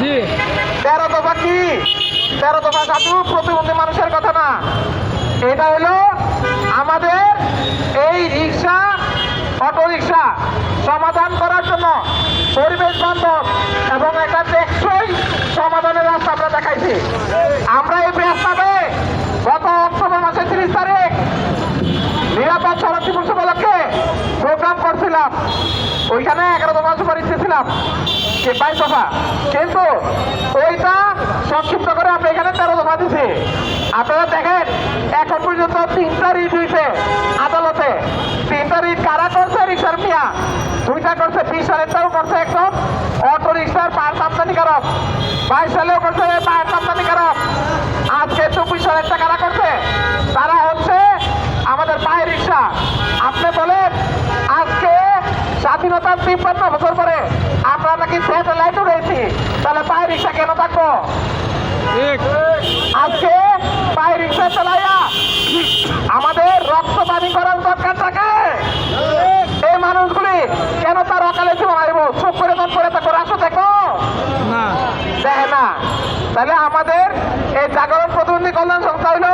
জি। তেরো দফা কি? তেরো দফা সাধু প্রতিবন্ধী মানুষের কথা না। এটা হলো আমাদের এই রিক্সা অটোরিক্সা সমাধান করার জন্য পরিবেশ বান্ধব এবং একটা টেকসই সমাধানের রাস্তা আমরা দেখাইছি। আমরা এই করছিলাম ওইখানে এগারো দফা সুপারিশ দিয়েছিলাম যে বাইশ দফা? কিন্তু ওইটা সংক্ষিপ্ত করে আমরা এখানে তেরো দফা দিছি। আপনারা দেখেন, এখন পর্যন্ত তিনটা রিট হয়েছে আদালতে। তিনটা রিট কারা করছে? রিক্সার মিয়া। দুইটা করছে, বিশ সালেরটাও করছে একদম অটো রিক্সার পাঁচ আমদানিকারক বাইশ সালেও করছে পাঁচ আমদানিকারক আজকে চব্বিশ সালের কারা করছে? স্বাধীনতার তিপ্পান্ন বছর পরে আমরা নাকি স্যাটেলাইট উড়েছি তাহলে পায়ে রিক্সা কেন থাকব? আজকে পায়ে রিক্সা চালাইয়া আমাদের রক্ত পানি করার দরকার থাকে। এই মানুষগুলি কেন তার অকালে জীবন আইব চুপ করে দম করে তা করে আসো দেখো। না। দেখে না। তাহলে আমাদের এই জাগরণ প্রতিবন্ধী কল্যাণ সংস্থা হইল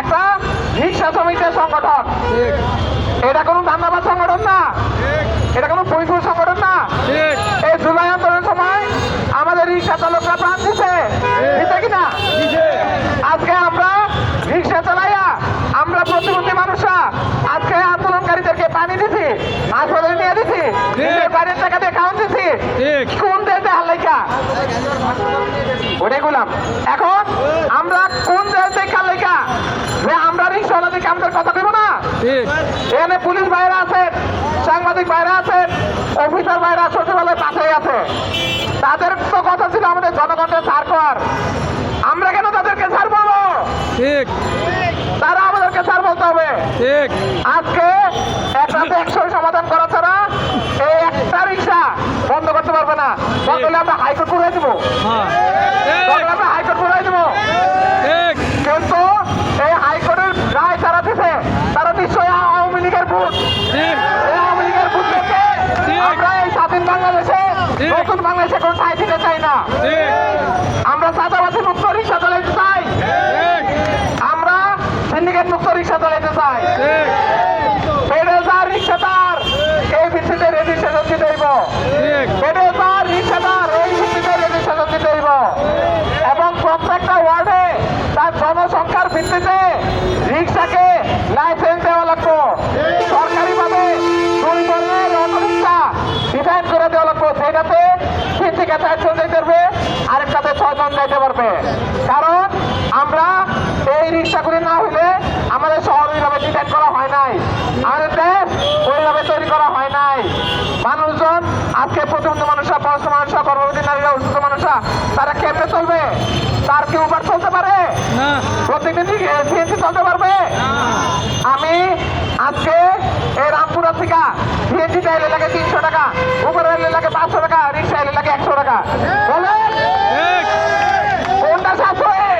একটা রিক্সা শ্রমিকদের সংগঠন। এটা কোনো ধান্দাবাদ সংগঠন না। এটা কোনো পরিপুর সংগঠন না। এই জুলাই আন্দোলনের সময় আমাদের রিক্সা চালকরা প্রাণ দিছে। দিছে কিনা? আজকে আমরা রিক্সা চালাইয়া আমরা প্রতিবন্ধী মানুষরা আজকে আন্দোলনকারীদেরকে পানি দিছি হাসপাতালে নিয়ে দিছি বাড়ির টাকা দিয়ে খাওয়ান দিছি। কোন দেশে হালাইকা ওটাই বললাম এখন আমরা কোন দেশে হালাইকা যে আমরা রিক্সাওয়ালাদেরকে আমাদের কথা দেবো না? এখানে পুলিশ বাইরে আছেন সাংবাদিক বাইরে আছে অফিসার বাইরে ছোটবেলায় পাশেই আছে। তাদের তো কথা ছিল আমাদের জনগণের ছাড় আমরা কেন তাদেরকে ছাড় বলব ঠিক। তারা আমাদেরকে ছাড় বলতে হবে। ঠিক। আজকে একসাথে একশো সমাধান করা ছাড়া এই একটা রিক্সা বন্ধ করতে পারবে না বন্ধ হলে আমরা হাইকোর্ট করে দেবো হ্যাঁ বন্ধ হলে আমরা হাইকোর্ট করে দেবো ঠিক কিন্তু এই হাইকোর্টের রায় যারা দিছে তারা নিশ্চয়ই আওয়ামী লীগের ভোট ঠিক এই আওয়ামী লীগের ভোট থেকে ঠিক। আমরা এই স্বাধীন বাংলাদেশে নতুন বাংলাদেশে কোনো ঠাই দিতে চাই না। আমরা চাঁদাবাসী মুক্ত রিক্সা চালাইতে চাই। আমরা সিন্ডিকেট মুক্ত রিক্সা চালাইতে চাই। ঠিক। রিক্সা তার এই ভিত্তিতে রেজিস্ট্রেশন দিতে হইব পারবে আরেকটাতে ছয়জন যাইতে পারবে। কারণ আমরা এই রিক্সাগুলি না হইলে আমাদের শহর ওইভাবে ডিজাইন করা হয় নাই। আমাদের দেশ ওইভাবে তৈরি করা হয় নাই। মানুষজন আজকে প্রতিবন্ধী মানুষরা বয়স্ক মানুষরা গর্ভবতী নারীরা অসুস্থ মানুষরা তারা কেমনে চলবে? তার কি উবার চলতে পারে? প্রত্যেকদিন সিএনসি চলতে পারবে? আমি আজকে এই রামপুরা থেকে সিএনজি এলে লাগে তিনশো টাকা উবার এলে লাগে পাঁচশো টাকা রিক্সা এলে লাগে একশো টাকা। কোনটা সাশ্রয়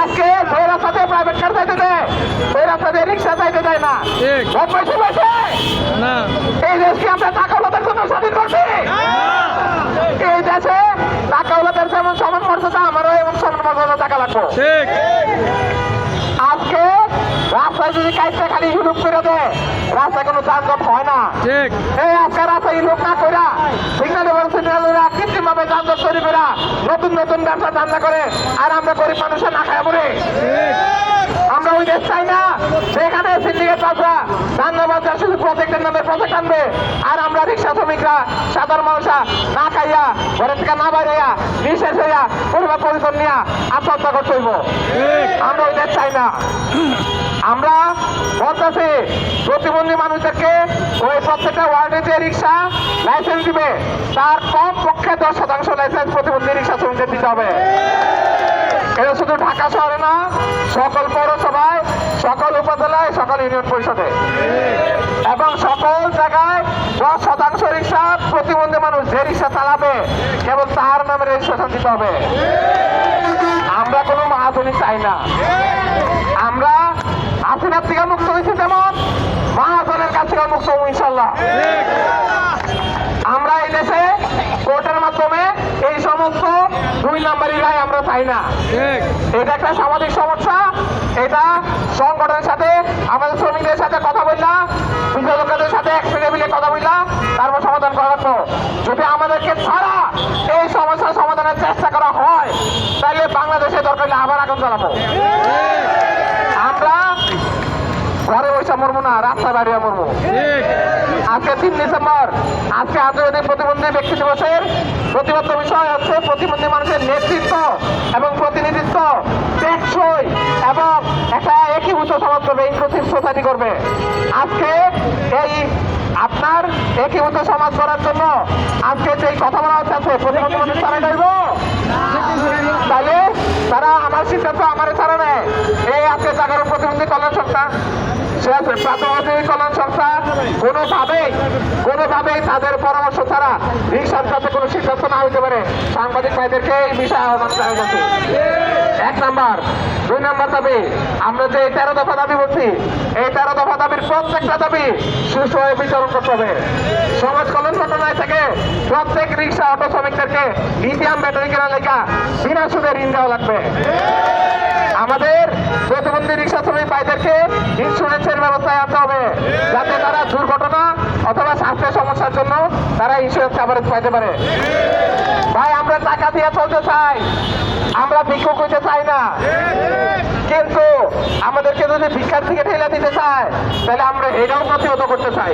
আজকে ওই রাস্তাতে প্রাইভেট কার যাইতে দেয় ওই রাস্তাতে রিক্সা যাইতে দেয় না। পাইছে না। এই দেশকে আমরা টাকা ওলাদের জন্য স্বাধীন করছি। এই দেশে টাকা ওলাদের যেমন সমান মর্যাদা আমারও এমন সমান মর্যাদা টাকা লাগবে। ঠিক রাস্তায় কোনো যানজট হয় না। ঠিক। এই আজকে রাস্তায় লোকা কইরা সিগন্যাল এবং সিগন্যালরা কৃত্রিম ভাবে যানজট তৈরি করা নতুন নতুন ব্যবসা ধান্দা করে আর আমরা গরিব মানুষের না খায় পড়ে আমরা ওই দেশ চাই না। সেখানে সিন্ডিকেট বাসরা ধান্দাবাজরা শুধু প্রজেক্টের নামে প্রজেক্ট আনবে। আর আমরা রিক্সা শ্রমিকরা, সাধারণ মানুষরা, না খাইয়া, ঘরের থেকে না বাইরেয়া, নিঃশেষ হইয়া, পরিবার পরিজন নিয়ে আত্মহত্যা করতে হইব। আমরা ওই দেশ চাই না। আমরা বলতেছি, প্রতিবন্ধী মানুষদেরকে ওই প্রত্যেকটা ওয়ার্ডে যে রিক্সা লাইসেন্স দিবে, তার কম পক্ষে দশ শতাংশ লাইসেন্স প্রতিবন্ধী রিক্সা শ্রমিকদের দিতে হবে। এটা শুধু ঢাকা শহরে না, সকল পৌরসভায়, সকল উপজেলায়, সকল ইউনিয়ন পরিষদে। এবং সকল জায়গায় দশ শতাংশ রিক্সা প্রতিবন্ধী মানুষ যে রিক্সা চালাবে, কেবল তার নামে রেজিস্ট্রেশন দিতে হবে। আমরা কোনো মাহাজনী চাই না। আমরা হাসিনার থেকে মুক্ত হয়েছি যেমন, মহাজনের কাছ থেকে মুক্ত ইনশাল্লাহ। আমরা এই দেশে কোর্টের মাধ্যমে আমরা চাই না। এটা একটা সামাজিক সমস্যা। এটা সংগঠনের সাথে আমাদের শ্রমিকদের সাথে কথা বললাম বিদ্যুৎ সাথে একসঙ্গে মিলে কথা বললাম তারপর সমাধান করা লাগবো। যদি আমাদেরকে ছাড়া এই সমস্যার সমাধানের চেষ্টা করা হয় তাহলে বাংলাদেশে দরকার আবার আগুন জ্বালাবো। আমরা ঘরে বসে মরবো না রাস্তায় বাইরে মরবো। ঠিক। আজকে তিন ডিসেম্বর। আজকে আন্তর্জাতিক প্রতিবন্ধী ব্যক্তি দিবসের প্রতিবদ্ধ বিষয় হচ্ছে প্রতিবন্ধী মানুষের নেতৃত্ব এবং প্রতিনিধিত্ব টেকসই এবং একটা একীভূত সমাজ করবে ইনক্লুসিভ সোসাইটি করবে আজকে এই আপনার একীভূত সমাজ করার জন্য আজকে যে কথা বলা হচ্ছে আছে, প্রতিবন্ধী মানুষ তারা তাহলে তারা আমার সিদ্ধান্ত আমার ছাড়া নেয় এই আজকে জাগরণ প্রতিবন্ধী কল্যাণ সংস্থা কোনো সাংবাদিক ভাইদেরকে এই বিষয়ে আহ্বান আমরা যে তেরো দফা দাবি বলছি এই তেরো দফা দাবির প্রত্যেকটা দাবি সুষ্ঠুভাবে বিতরণ করতে হবে। সমাজ কল্যাণ ঘটনায় থেকে প্রত্যেক রিক্সা অটো শ্রমিকদেরকে লিথিয়াম ব্যাটারি কেনার লেখা বিনা সুদে ঋণ দেওয়া লাগবে। আমাদের প্রতিবন্ধী রিক্সা ভাইদেরকে ইন্স্যুরেন্সের ব্যবস্থায় আনতে হবে। যাতে তারা দুর্ঘটনা অথবা স্বাস্থ্যের সমস্যার জন্য তারা ইন্স্যুরেন্স কাভারেজ পাইতে পারে। ভাই, আমরা টাকা দিয়ে চলতে চাই। আমরা ভিক্ষুক হইতে চাই না। কিন্তু আমাদেরকে যদি ভিক্ষার থেকে ঠেলা দিতে চায়, তাহলে আমরা এটাও প্রতিহত করতে চাই।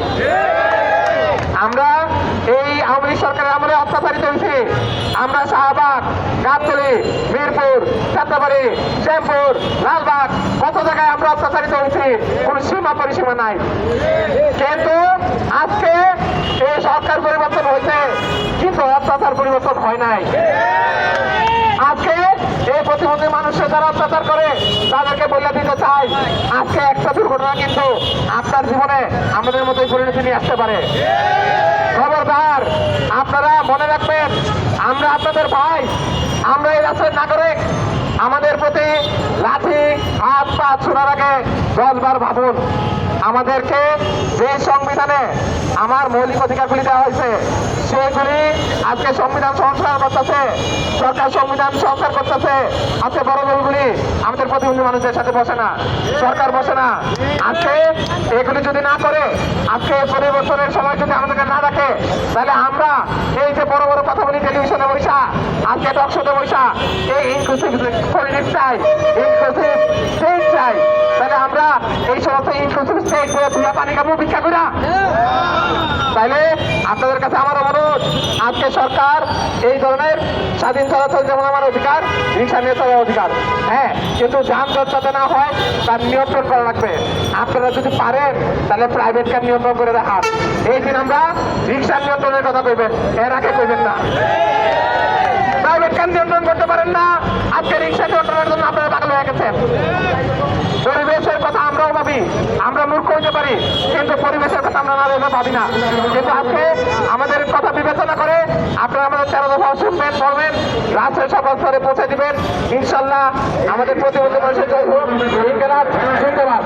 আমরা এই আওয়ামী সরকারের আমলে অত্যাচারিত হয়েছি। আমরা শাহবাগ, গাবতলি, মিরপুর চাত্রাবাড়ি শ্যামপুর, লালবাগ, কত জায়গায় আমরা অত্যাচারিত হয়েছি, কোন সীমা পরিসীমা নাই। কিন্তু আজকে এই সরকার পরিবর্তন হয়েছে, কিন্তু অত্যাচার পরিবর্তন হয় নাই। আজকে এই প্রতিবন্ধী মানুষের যারা অত্যাচার করে, তাদেরকে বলে দিতে আজকে একটা দুর্ঘটনা কিন্তু আপনার জীবনে আমাদের মতোই পরিণতি নিয়ে আসতে পারে। খবরদার, আপনারা মনে রাখবেন, আমরা আপনাদের ভাই, আমরা এই রাষ্ট্রের নাগরিক। আমাদের প্রতি লাঠি, হাত, পা ছোড়ার আগে দশবার ভাবুন। আমাদেরকে যে সংবিধানে আমার মৌলিক অধিকারগুলি দেওয়া হয়েছে, সেগুলি আজকে সংবিধান সংস্কার করতেছে, সরকার সংবিধান সংস্কার করতেছে। আজকে বড় দলগুলি আমাদের প্রতিবন্ধী মানুষের সাথে বসে না, সরকার বসে না। আজকে এগুলি যদি না করে, আজকে পরিবর্তনের সময় যদি আমাদেরকে না রাখে, তাহলে আমরা এই যে বড় বড় কথা বলি, টেলিভিশনে বৈশা, আজকে টকশোতে বৈশা, এই ইনক্লুসিভ পরিবেশ চাই ইনক্লুসিভ চাই। তাহলে আমরা এই সমস্ত পানি খাব, ভিক্ষা করা তাইলে আপনাদের কাছে আমার অনুরোধ, আজকে সরকার এই ধরনের স্বাধীন চলাচল যেমন আমার অধিকার রিক্সা নিয়ে চলার অধিকার। হ্যাঁ কিন্তু যানজট যাতে না হয়, তার নিয়ন্ত্রণ করা লাগবে। আপনারা যদি পারেন, তাহলে প্রাইভেট কার নিয়ন্ত্রণ করে দেখান। এই দিন আমরা রিক্সা নিয়ন্ত্রণের কথা কইবেন, এর আগে কইবেন না। প্রাইভেট কার নিয়ন্ত্রণ করতে পারেন না, আজকে রিক্সা নিয়ন্ত্রণের জন্য আপনারা পাগল হয়ে গেছেন। ভাবি, আমরা মূর্খ হইতে পারি, কিন্তু পরিবেশের কথা আমরা না ভেবে না। কিন্তু আজকে আমাদের কথা বিবেচনা করে আপনারা আমাদের তেরো দফা শুনবেন পড়বেন রাষ্ট্রের সকল স্তরে পৌঁছে দিবেন। ইনশাল্লাহ আমাদের প্রতিবন্ধী মানুষের জন্য ধন্যবাদ।